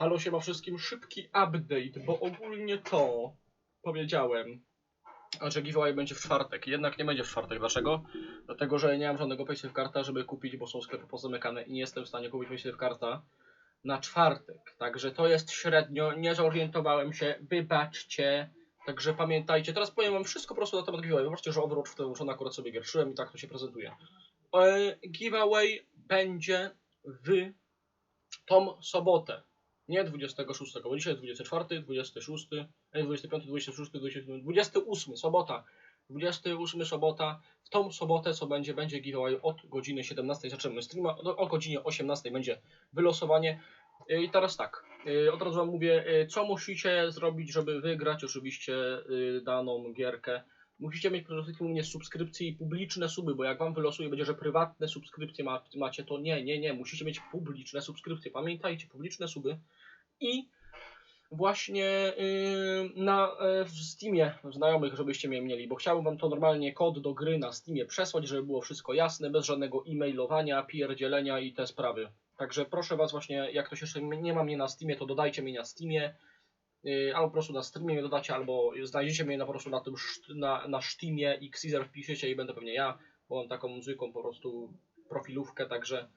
Halo się ma wszystkim szybki update, bo ogólnie to powiedziałem, że giveaway będzie w czwartek. Jednak nie będzie w czwartek. Dlaczego? Dlatego, że nie mam żadnego paysafe karta, żeby kupić, bo są sklepy pozamykane i nie jestem w stanie kupić paysafe karta na czwartek. Także to jest średnio, nie zorientowałem się, wybaczcie. Także pamiętajcie, teraz powiem wam wszystko po prostu na temat giveaway. Zobaczcie, że Overwatch w tym muszony akurat sobie gierszyłem i tak to się prezentuje. E, giveaway będzie w tą sobotę. Nie 26, bo dzisiaj jest 24, 26, nie, 25, 26, 27, 28, sobota. 28 sobota. W tą sobotę, co będzie, będzie giveaway od godziny 17 zaczynamy streama, o, o godzinie 18 będzie wylosowanie. I teraz tak, y, od razu wam mówię, y, co musicie zrobić, żeby wygrać oczywiście y, daną gierkę. Musicie mieć przede wszystkim u mnie subskrypcje i publiczne suby, bo jak wam wylosuje będzie, że prywatne subskrypcje ma, macie, to nie, nie, nie, musicie mieć publiczne subskrypcje. Pamiętajcie, publiczne suby i właśnie yy, na yy, w Steamie znajomych, żebyście mnie mieli, bo chciałbym wam to normalnie kod do gry na Steamie przesłać, żeby było wszystko jasne, bez żadnego e-mailowania, pierdzielenia i te sprawy. Także proszę was właśnie, jak ktoś jeszcze nie ma mnie na Steamie, to dodajcie mnie na Steamie. Yy, albo po prostu na streamie mnie dodacie, albo znajdziecie mnie na, po prostu na tym na, na Steamie i Xezer wpiszecie i będę pewnie ja, bo mam taką muzyką po prostu profilówkę, także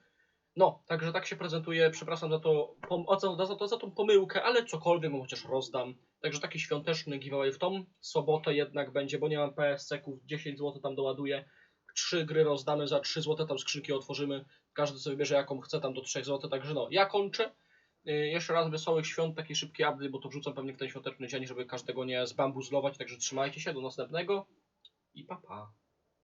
no, także tak się prezentuje. Przepraszam za to, pom- za, to, za tą pomyłkę, ale cokolwiek mu chociaż rozdam. Także taki świąteczny giveaway w tą sobotę jednak będzie, bo nie mam PSC-ków, 10 zł tam doładuję. Trzy gry rozdamy za 3 zł, tam skrzynki otworzymy. Każdy sobie bierze jaką chce tam do 3 zł, także no, ja kończę. Yy, jeszcze raz wesołych świąt, taki szybki update, bo to wrzucam pewnie w ten świąteczny dzień, żeby każdego nie zbambuzlować, także trzymajcie się, do następnego i pa pa.